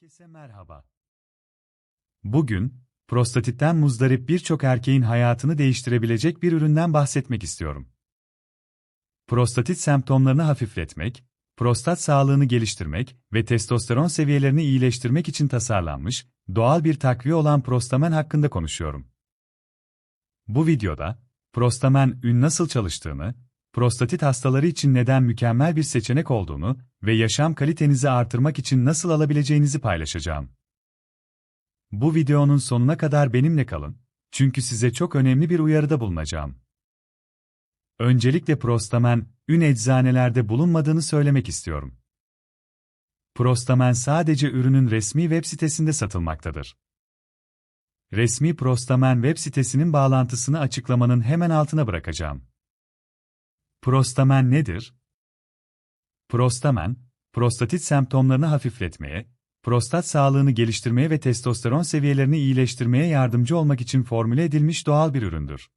Herkese merhaba. Bugün, prostatitten muzdarip birçok erkeğin hayatını değiştirebilecek bir üründen bahsetmek istiyorum. Prostatit semptomlarını hafifletmek, prostat sağlığını geliştirmek ve testosteron seviyelerini iyileştirmek için tasarlanmış, doğal bir takviye olan Prostamen hakkında konuşuyorum. Bu videoda, Prostamen ün nasıl çalıştığını, prostatit hastaları için neden mükemmel bir seçenek olduğunu ve yaşam kalitenizi artırmak için nasıl alabileceğinizi paylaşacağım. Bu videonun sonuna kadar benimle kalın, çünkü size çok önemli bir uyarıda bulunacağım. Öncelikle Prostamen, ün eczanelerde bulunmadığını söylemek istiyorum. Prostamen sadece ürünün resmi web sitesinde satılmaktadır. Resmi Prostamen web sitesinin bağlantısını açıklamanın hemen altına bırakacağım. Prostamen nedir? Prostamen, prostatit semptomlarını hafifletmeye, prostat sağlığını geliştirmeye ve testosteron seviyelerini iyileştirmeye yardımcı olmak için formüle edilmiş doğal bir üründür.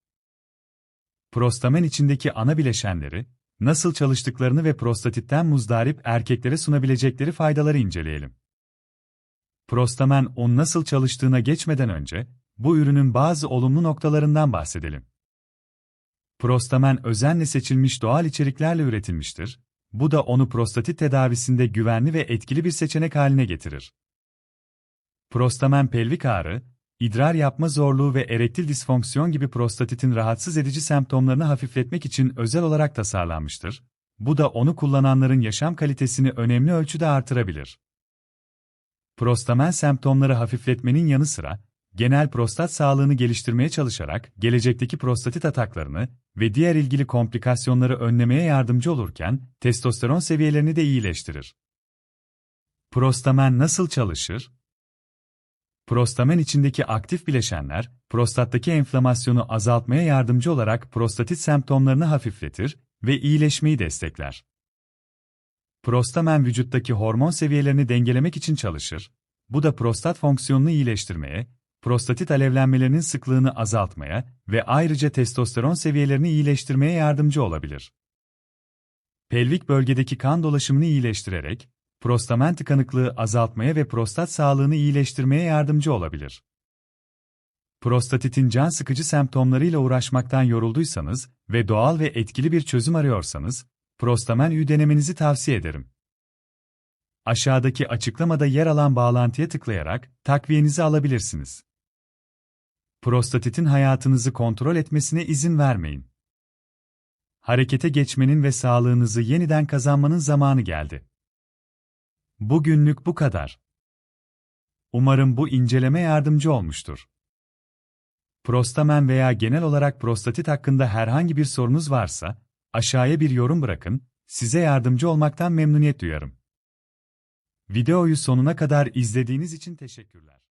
Prostamen içindeki ana bileşenleri, nasıl çalıştıklarını ve prostatitten muzdarip erkeklere sunabilecekleri faydaları inceleyelim. Prostamen 10 nasıl çalıştığına geçmeden önce, bu ürünün bazı olumlu noktalarından bahsedelim. Prostamen özenle seçilmiş doğal içeriklerle üretilmiştir, bu da onu prostatit tedavisinde güvenli ve etkili bir seçenek haline getirir. Prostamen pelvik ağrı, idrar yapma zorluğu ve erektil disfonksiyon gibi prostatitin rahatsız edici semptomlarını hafifletmek için özel olarak tasarlanmıştır. Bu da onu kullananların yaşam kalitesini önemli ölçüde artırabilir. Prostamen semptomları hafifletmenin yanı sıra, genel prostat sağlığını geliştirmeye çalışarak gelecekteki prostatit ataklarını ve diğer ilgili komplikasyonları önlemeye yardımcı olurken testosteron seviyelerini de iyileştirir. Prostamen nasıl çalışır? Prostamen içindeki aktif bileşenler, prostattaki enflamasyonu azaltmaya yardımcı olarak prostatit semptomlarını hafifletir ve iyileşmeyi destekler. Prostamen vücuttaki hormon seviyelerini dengelemek için çalışır. Bu da prostat fonksiyonunu iyileştirmeye, prostatit alevlenmelerinin sıklığını azaltmaya ve ayrıca testosteron seviyelerini iyileştirmeye yardımcı olabilir. Pelvik bölgedeki kan dolaşımını iyileştirerek, prostamen tıkanıklığı azaltmaya ve prostat sağlığını iyileştirmeye yardımcı olabilir. Prostatitin can sıkıcı semptomlarıyla uğraşmaktan yorulduysanız ve doğal ve etkili bir çözüm arıyorsanız, Prostamen Ü denemenizi tavsiye ederim. Aşağıdaki açıklamada yer alan bağlantıya tıklayarak takviyenizi alabilirsiniz. Prostatitin hayatınızı kontrol etmesine izin vermeyin. Harekete geçmenin ve sağlığınızı yeniden kazanmanın zamanı geldi. Bugünlük bu kadar. Umarım bu inceleme yardımcı olmuştur. Prostamen veya genel olarak prostatit hakkında herhangi bir sorunuz varsa, aşağıya bir yorum bırakın, size yardımcı olmaktan memnuniyet duyarım. Videoyu sonuna kadar izlediğiniz için teşekkürler.